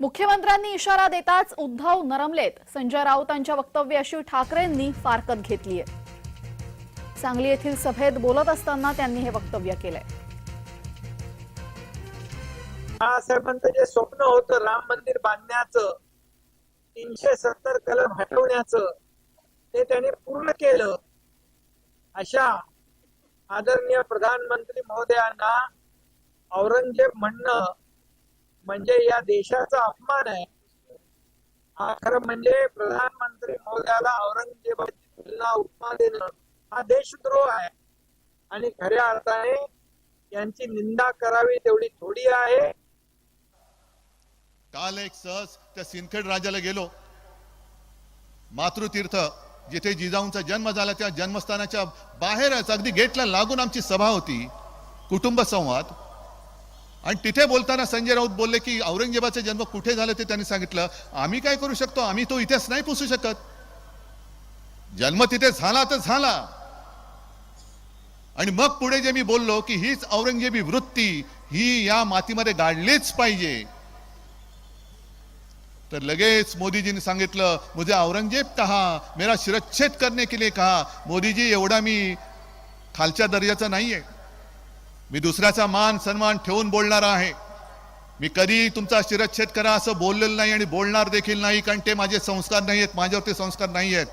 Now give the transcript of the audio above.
मुख्यमंत्र्यांनी इशारा देताच उद्धव नरमलेत. संजय राऊतांच्या वक्तव्याशी ठाकरेंनी फारकत घेतलीय. सांगली येथील सभेत बोलत असताना त्यांनी हे वक्तव्य केलंय. बाळासाहेबांचं जे स्वप्न होतं राम मंदिर बांधण्याचं तीनशे सत्तर कलम हटवण्याचं ते त्यांनी पूर्ण केलं. अशा आदरणीय प्रधानमंत्री महोदयांना औरंगजेब म्हणणं म्हणजे या देशाचा अपमान आहे. हा खरं म्हणजे प्रधानमंत्री महोदयाला औरंगजेबाची तुलना उपमा देणं हा देशद्रोह आहे. आणि खऱ्या अर्थाने यांची निंदा करावी तेवढी थोडी आहे. काल एक सहज त्या सिंदखेड राजाला गेलो. मातृतीर्थ जिथे जिजाऊंचा जन्म झाला त्या जन्मस्थानाच्या बाहेरच अगदी गेटला लागून आमची सभा होती. कुटुंब संवाद आणि तिथे बोलताना संजय राऊत बोलले की औरंगजेबाचा जन्म कुठे झाला ते त्यांनी सांगितलं. आम्ही काय करू शकतो? आम्ही तो इतिहास नाही पुसू शकत. जन्म तिथे झाला तर झाला. आणि मग पुढे जे मी बोललो की हीच औरंगजेबी वृत्ती ही या मातीमध्ये गाडलीच पाहिजे. तर लगेच मोदीजींनी सांगितलं मुझे औरंगजेब कहा? मेरा शिरच्छेद करने के लिए कहा. मोदीजी एवढा मी खालच्या दर्जाचा नाहीये. मी दुसऱ्याचा मान सन्मान ठेवून बोलणारा आहे. मी कधी तुमचा शिरच्छेद करा असं बोललेलं नाही आणि बोलणार देखील नाही कारण ते माझे संस्कार नाही आहेत माझ्यावरती संस्कार नाही आहेत.